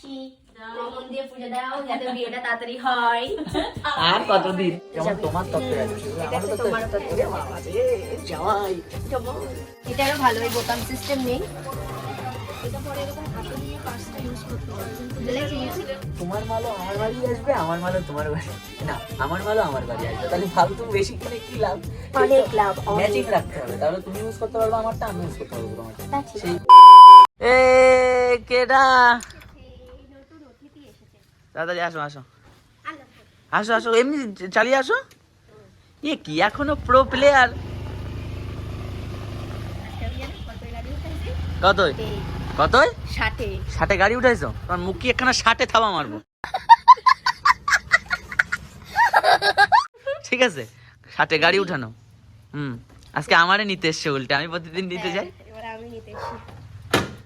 আসছি মন দিয়ে পুজো দাও যাতে বিয়েটা তাড়াতাড়ি হয়। আর কতদিন? যেমন তোমার তত্ত্বে আছে এটা আমারও তো তোমার তত্ত্ব। জামাই এটা আরও ভালো বোতাম সিস্টেম নেই? তোমার মালও আমার বাড়ি আসবে আমার মালও তোমার বাড়ি না আমার মালও আমার বাড়ি আসবে। তাহলে ফালতু বেশি কিনে কি লাভ? অনেক লাভ ম্যাচিং রাখতে হবে। তাহলে তুমি ইউজ করতে পারবে আমারটা আমি ইউজ করতে পারব তোমারটা। সেই এ কেডা? তাড়াতাড়ি আসো আসো। আসো আসো এমনি চালিয়ে আসো। এ কি এখনও প্রো প্লেয়ার কতই? কতই? ষাটে। ষাটে গাড়ি উঠাইছো? তোমার মুখ কি একখানা ষাটে থাবা মারবো। ঠিক আছে ষাটে গাড়ি উঠানো। হুম আজকে আমারে নিতে এসছে উল্টে আমি প্রতিদিন নিতে যাই। এবার আমি নিতে এসেছি।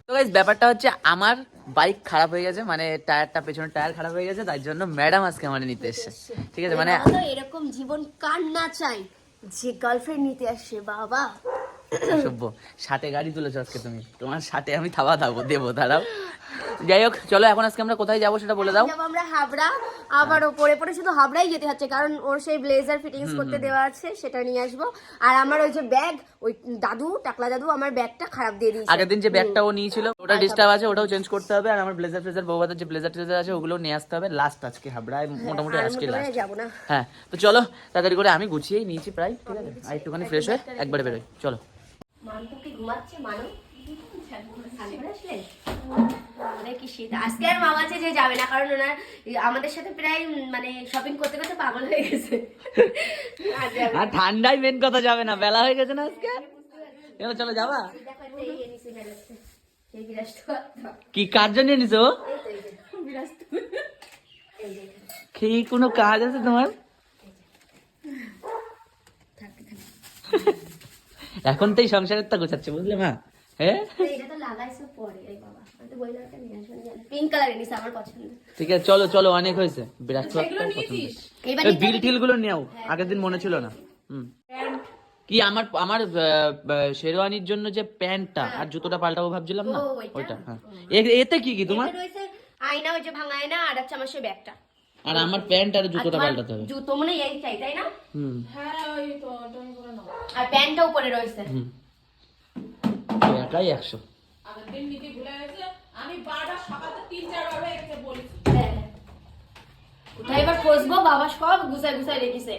তো গাইস ব্যাপারটা হচ্ছে আমার বাইক খারাপ হয়ে গেছে মানে টায়ারটা পেছনে টায়ার খারাপ হয়ে গেছে তার জন্য ম্যাডাম আজকে মানে নিতে এসছে। ঠিক আছে মানে এরকম জীবন কার না চাই যে গার্লফ্রেন্ড নিতে আসছে বাবা। সভ্য সাথে গাড়ি তুলেছো আজকে তুমি। তোমার সাথে আমি থাবা থাকব দেবো দাঁড়াও। যাই হোক চলো এখন আজকে আমরা কোথায় যাব সেটা বলে দাও। আমরা হাবড়া আবার ওপরে পরে শুধু হাবড়াই যেতে হচ্ছে কারণ ওর সেই ব্লেজার ফিটিংস করতে দেওয়া আছে সেটা নিয়ে আসব। আর আমার ওই যে ব্যাগ ওই দাদু টাকলা দাদু আমার ব্যাগটা খারাপ দিয়ে দিয়েছে। আগের দিন যে ব্যাগটা ও নিয়েছিল ওটা ডিস্টার্ব আছে ওটাও চেঞ্জ করতে হবে আর আমার ব্লেজার ফ্লেজার বৌবাদের যে ব্লেজার ট্লেজার আছে ওগুলো নিয়ে আসতে হবে লাস্ট আজকে হাবড়ায় মোটামুটি আজকে লাস্ট যাব না। হ্যাঁ তো চলো তাড়াতাড়ি করে আমি গুছিয়েই নিয়েছি প্রায় ঠিক আছে? আর একটুখানি ফ্রেশ হয়ে একবারে বেরোই চলো। মানতো কি ঘুমাচ্ছে মানো আজকে আর মামা যে যাবে না কারণ ওনার আমাদের সাথে প্রায় মানে শপিং করতে করতে পাগল হয়ে গেছে আর ঠান্ডায় মেন কথা যাবে না, বেলা হয়ে গেছে না আজকে চলো চলো যাবা। কি কার জন্য নিছো। কি কোনো কাজ আছে তোমার। এখন তো এই সংসারের তা গোছাচ্ছে, বুঝলে মা হ্যাঁ তো এটা তো লাগাইছো পরে এই বাবা। আমি তো বললাম একটা নিয়ে আসবেন পিঙ্ক কালার এনেছি আমার পছন্দ। ঠিক আছে চলো চলো অনেক হয়েছে। বিরাট বিল টিলগুলো নেও আগের দিন মনে ছিল না। হুম। কি আমার আমার আহ, আহ, শেরওয়ানির জন্য যে প্যান্টটা আর জুতোটা পাল্টাবো ভাবছিলাম না? ওইটা? হ্যাঁ। এ- এতে কি কি তোমার? আয়না ওই যে ভাঙা আয়না আর হচ্ছে আমার সেই ব্যাগটা। আর আমার প্যান্ট আর জুতোটা পাল্টাতে হবে। জুতো মনে হয় এই চাই তাই না? হুম। আর প্যান্টটা উপরে রয়েছে। হুম। তো একাই একশো হ্যাঁ, হ্যাঁ। কোথায় এবার খুঁজবো বাবা সব গুছাই গুছাই রেখেছে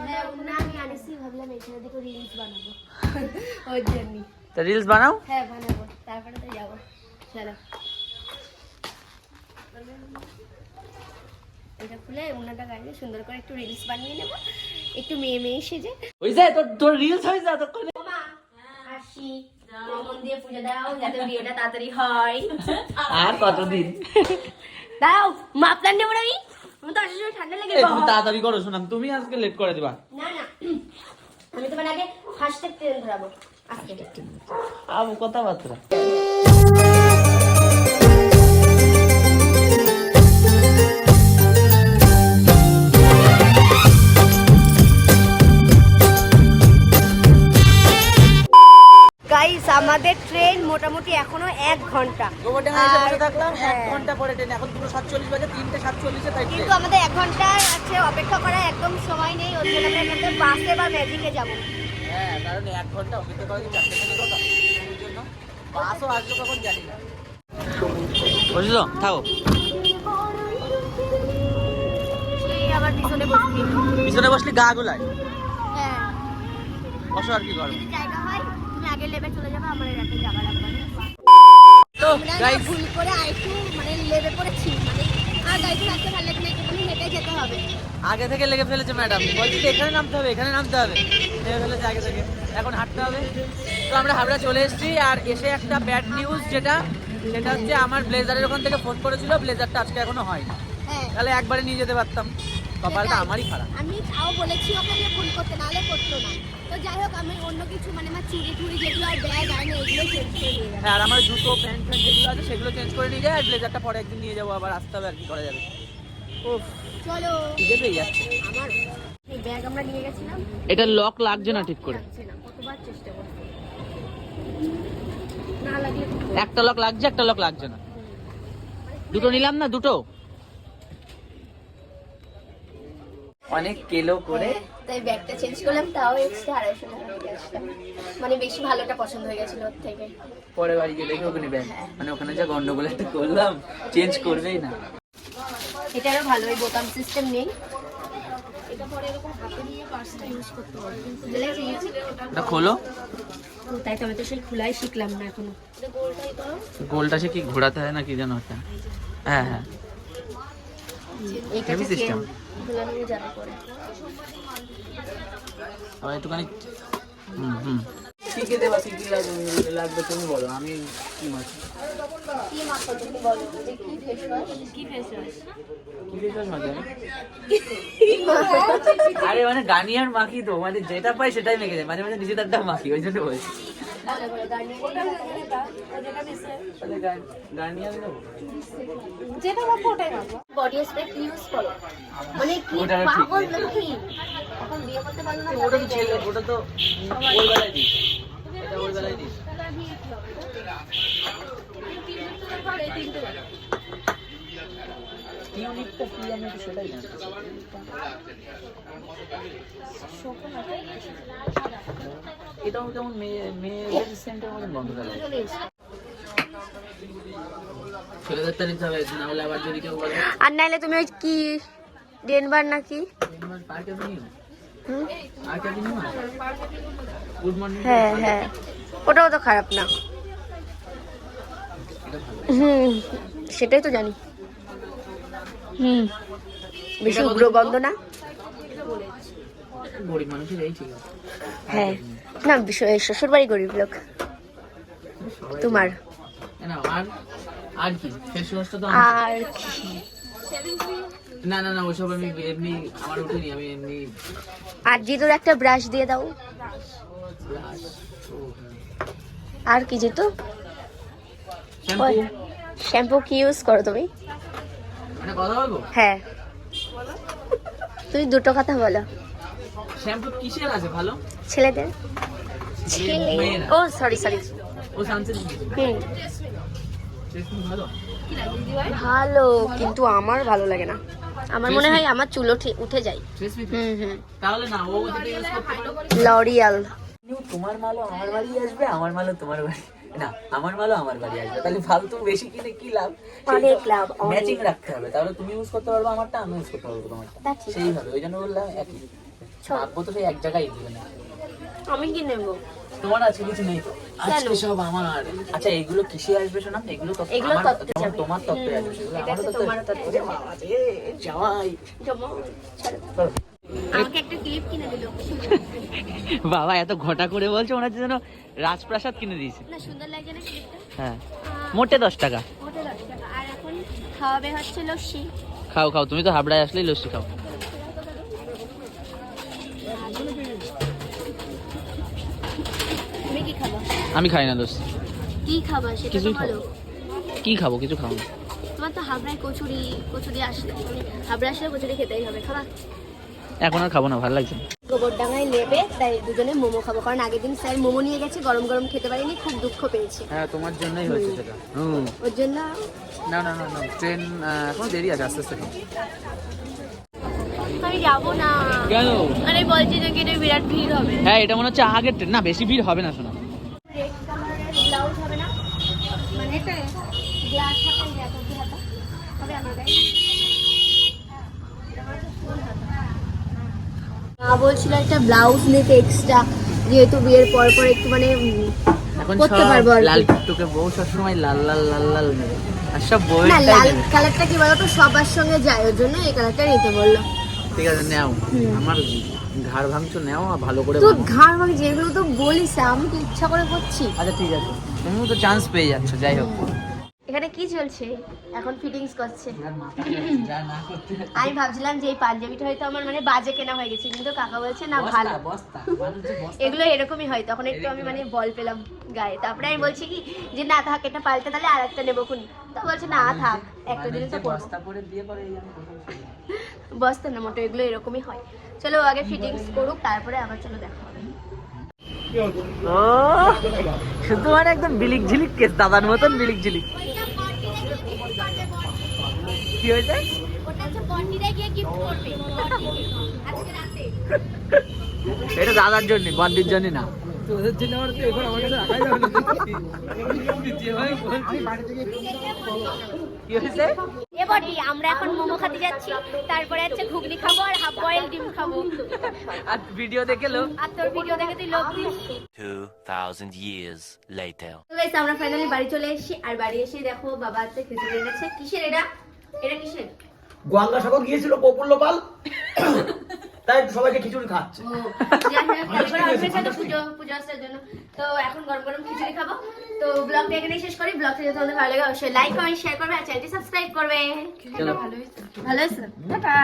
হ্যাঁ, উন্না আমি আনিছি, ভাবলাম এখানে দেখো reels বানাবো। ওর জন্যই। তা রিলস বানাও হ্যাঁ, বানাবো। তারপরে তো যাব। চলো। এটা খুলে উন্নাটা গাড়িয়ে সুন্দর করে একটু রিলস বানিয়ে নেব একটু মেয়ে মেয়ে সেজে। ওই যায় তোর তোর রিলস হয়ে যা তখন আসি। মন দিয়ে পুজো দাও যাতে বিয়েটা তাড়াতাড়ি হয়। আর কতদিন? দাও নেব আমি? তো আসার সময় ঠান্ডা লেগে এই, তুমি তাড়াতাড়ি করো শোনাম তুমি আজকে লেট করে দিবা। না না। আমি তোমার আগে ফার্স্টে ট্রেন ধরাবো আজকে। আবু কথাবার্তা। গাইস আমাদের ট্রেন মোটামুটি এখনও এক ঘণ্টা। হ্যাঁ। ঘণ্টা পরে ট্রেন এখন দুটো সাতচল্লিশ বাজে তিনটে সাতচল্লিশে তাই কিন্তু আমাদের এক ঘণ্টা আছে অপেক্ষা করার একদম সময় নেই ওর জন্য আমরা বাসে বা ম্যাজিকে যাব। হ্যাঁ কারণ এক ঘণ্টা অপেক্ষা করে চারটে থেকে জন্য বাসও আসবে কখন জানি না। বুঝলো থাকো। সেই আবার পিছনে বসবি। পিছনে বসলে গা গোলায়। হ্যাঁ। বসো আর কি করো যদি জায়গা হয় তুমি আগে লেবে চলে যাবে আমার আপনার তো গাইস ভুল করে মানে লেবে পড়েছি মানে আর গাড়িতে রাখতে ভালো লাগে না একটুখানি হেঁটে যেতে হবে। আগে থেকে লেগে ফেলেছে ম্যাডাম বলছি এখানে নামতে হবে এখানে নামতে হবে। লেগে ফেলেছে আগে থেকে। এখন হাঁটতে হবে। তো আমরা হাবড়া চলে এসেছি আর এসে একটা ব্যাড নিউজ যেটা সেটা হচ্ছে আমার ব্লেজারের ওখান থেকে ফোন করেছিল ব্লেজারটা আজকে এখনও হয়নি। হ্যাঁ। তাহলে একবারে নিয়ে যেতে পারতাম। কপালটা আমারই খারাপ। আমি তাও বলেছি ওকে যে ফোন করতে নাহলে করতো না। তো যাই হোক আমি অন্য কিছু মানে আমার চুড়ি টুড়ি যেগুলো আর ব্যাগ আয় না এগুলো চেঞ্জ করে নিয়ে যাব। হ্যাঁ আর আমার জুতো প্যান্ট ফ্যান্ট যেগুলো আছে সেগুলো চেঞ্জ করে নিয়ে যায় আর ব্লেজারটা পরে একদিন নিয়ে যাব আবার আসতে হবে আর কি করা যাবে। উফ চলো। খিদে পেয়ে যাচ্ছে। আমার এই ব্যাগ আমরা নিয়ে গেছিলাম। এটা লক লাগছে না ঠিক করে? না কতবার চেষ্টা করছি না লাগলে একটা লক লাগছে একটা লক লাগছে না। দুটো নিলাম না দুটো? অনেক কেলো করে। হ্যাঁ, তাই ব্যাগটা চেঞ্জ করলাম তাও এক্সট্রা আড়াইশো টাকা। মানে বেশি ভালোটা পছন্দ হয়ে গেছিল ওর থেকে। পরে বাড়ি গিয়ে দেখে ওখানে ব্যাগ। মানে ওখানে যা গন্ডগোল একটা করলাম চেঞ্জ করবেই না। এটারও ভালো এই বোতাম সিস্টেম নেই। এটা পরে এরকম হাতে নিয়ে পার্সটা ইউজ করতে পেরেছি? ওটা খোলো। তাই তো আমি তো সেই খোলাই শিখলাম না এখনও। গোলটা সে কি ঘোরাতে হয় না কি যেন ওটা? হ্যাঁ হ্যাঁ। এইটা Heavy system. খোলানো যাবে পরে। আবার একটুখানি হুম হুম। কি কে দেবা কি কি লাগবে লাগবে তুমি বলো আমি কি মাছ? কি মাখো তুমি বলো যে কি ফেস ওয়াশ? কি ফেস ওয়াশ? কি ফেস মাছ আমি আরে মানে গার্নিয়ার মাখি তো মানে যেটা পাই সেটাই মেখে যায় মাঝে মাঝে নিজেদেরটা মাখি ওই জন্য বলছি। যেটা ওটাই কি ওটা তো ছেলে ওটা তো ওই বেলায় দিই এটা ওই কি আমি সেটাই এটাও কেমন মেয়ে মেয়ে সেন্টার মতন বন্ধ করা ছেলেদেরটা নিতে হবে না হলে আবার যদি কেউ বলে আর নাইলে তুমি ওই কি ডেনভার নাকি? Park avenue? Park avenue good morning. হ্যাঁ হ্যাঁ। ওটাও তো খারাপ না। হুম সেটাই তো জানি। হুম। বেশি উগ্র গন্ধ না? গরিব মানুষের এই ঠিক আছে। হ্যাঁ। না শ্বশুর বাড়ি গরিব লোক। তোমার? আর আর কি? আর না না না ওইসব আমি এমনি আমার উঠিনি আমি এমনি আর জিতুর একটা ব্রাশ দিয়ে দাও। আর কি জিতু? শ্যাম্পু শ্যাম্পু কি ইউজ করো তুমি? হ্যাঁ। তুমি দুটো কথা বলো। শ্যাম্পু কিসের আছে ভালো? ছেলেদের? ছেলে ও সরি সরি ও হুম। ভালো? ভালো কিন্তু আমার ভালো লাগে না। আমার মনে হয় আমার চুল উঠে উঠে যায়। হুম হুম। তাহলে না ও লরিয়াল। তোমার মালও আমার বাড়ি আসবে আমার মালও তোমার বাড়ি না আমার মালও আমার বাড়ি আসবে। তাহলে ফালতু বেশি কিনে কি লাভ? অনেক। লাভ, ম্যাচিং রাখতে হবে। তাহলে তুমি ইউজ করতে পারবে আমারটা আমি ইউজ করতে পারব তোমারটা। সেইভাবে ওই জন্য বললাম একই। ভাববো তো সেই এক জায়গায় দিবে। না আমি কি নেব? তোমার আছে কিছু নেই তো? আজকে সব আমার। আচ্ছা এগুলো কিসে আসবে শোনা এগুলো তো এগুলো আমার-। তোমার তত্ত্বে আসবে। সেগুলো আমারও তত্ত্বে ওরে বাবা বাবা এত ঘটা করে বলছো ওনার যেন রাজপ্রাসাদ কিনে দিয়েছে। হ্যাঁ। মোটে দশ টাকা। খাও খাও তুমি তো হাবড়ায় আসলেই লস্যি খাও। খাবা? আমি খাই না লস্যি। কি খাবা সেটা কিছুই বলো। কি খাব? কিছু খাও না। তোমার তো হাবড়ায় কচুরি কচুরি আসলে। হাবড়া আসলে কচুরি খেতেই হবে খাবা? এখন আর খাব না ভালো লাগছে। গোবরডাঙ্গায় নেবে তাই দুজনে মোমো খাব। কারণ আগের দিন স্যার মোমো নিয়ে গেছে গরম গরম খেতে পারিনি খুব দুঃখ পেয়েছে। হ্যাঁ তোমার জন্যই হয়েছে সেটা। হুম। ওর জন্য না না না না ট্রেন এখনও দেরি আছে আস্তে আস্তে। আমি যাব না। কেন? আরে বলছি যে গেটে বিরাট ভিড় হবে। হ্যাঁ এটা মনে হচ্ছে আগের ট্রেন। না বেশি ভিড় হবে না শোনা। রেড কালারের ব্লাউজ হবে না? মানে গ্লাস হাতা দেখো কি হাতা হবে আমার গায়ে মা বলছিল একটা ব্লাউজ নিতে এক্সট্রা যেহেতু বিয়ের পর পর একটু মানে করতে পারব আর লাল টুকটুকে বউ সবসময় লাল লাল লাল লাল নেবে। আর সব না লাল কালারটা কি বলতো? সবার সঙ্গে যায় ওর জন্য এই কালারটা নিতে বলল। ঠিক আছে নেও। আমার ঘাড় ভাঙছো নেও আর ভালো করে তো ঘাড় ভাঙ যেগুলো তো বলিস আমি তো ইচ্ছা করে করছি? আচ্ছা ঠিক আছে। তুমিও তো চান্স পেয়ে যাচ্ছ যাই হোক। এখানে কি চলছে? এখন ফিটিংস করছে। আমি ভাবছিলাম যে এই পাঞ্জাবিটা হয়তো আমার মানে বাজে কেনা হয়ে গেছে কিন্তু কাকা বলছে না ভালো। এগুলো এরকমই হয় তখন একটু আমি মানে বল পেলাম গায়ে। তারপরে আমি বলছি কি যে না থাক এটা পাল্টে তাহলে আর একটা নেব খুনি তো বলছে না থাক একটা দিনে তো বস্তা বিয়ে করে। বসতে না মোটো এগুলো এরকমই হয়। চলো ও আগে ফিটিংস করুক তারপরে আবার চলো দেখা হবে। ও শুধু মানে একদম বিলিক ঝিলিক কেস দাদার মতন বিলিক ঝিলিক কি হয়েছে ওটা হচ্ছে বন্ডিরা গিয়ে গিফট করবে বন্ডিকে আজকে রাতে এটা দাদার জন্য বন্দির জন্য না। তোদের জন্য আমার তো এখন আমার কাছে রাখাই যাবে কি হয়েছে? এ আমরা এখন মোমো খেতে যাচ্ছি। তারপরে হচ্ছে ঘুগনি খাব আর হাফ বয়েল ডিম খাব। আর ভিডিও দেখে লোক? আর তোর ভিডিও দেখে তুই লোক দিস। 2,000 years later. তো গাইস আমরা ফাইনালি বাড়ি চলে এসেছি। আর বাড়ি এসে দেখো বাবা হচ্ছে খিচুড়ি এনেছে। কিসের এটা? এটা কিসের? গঙ্গাসাগর গিয়েছিল প্রফুল্ল পাল তাই সবাইকে খিচুড়ি খাচ্ছে। তো এখন গরম গরম খিচুড়ি খাব। তো ব্লগটা এখানে শেষ করি। ব্লগটা যদি তোমাদের ভালো লাগে অবশ্যই লাইক কমেন্ট শেয়ার করবে আর চ্যানেলটি সাবস্ক্রাইব করবে। ভালো হয়েছে। টাটা।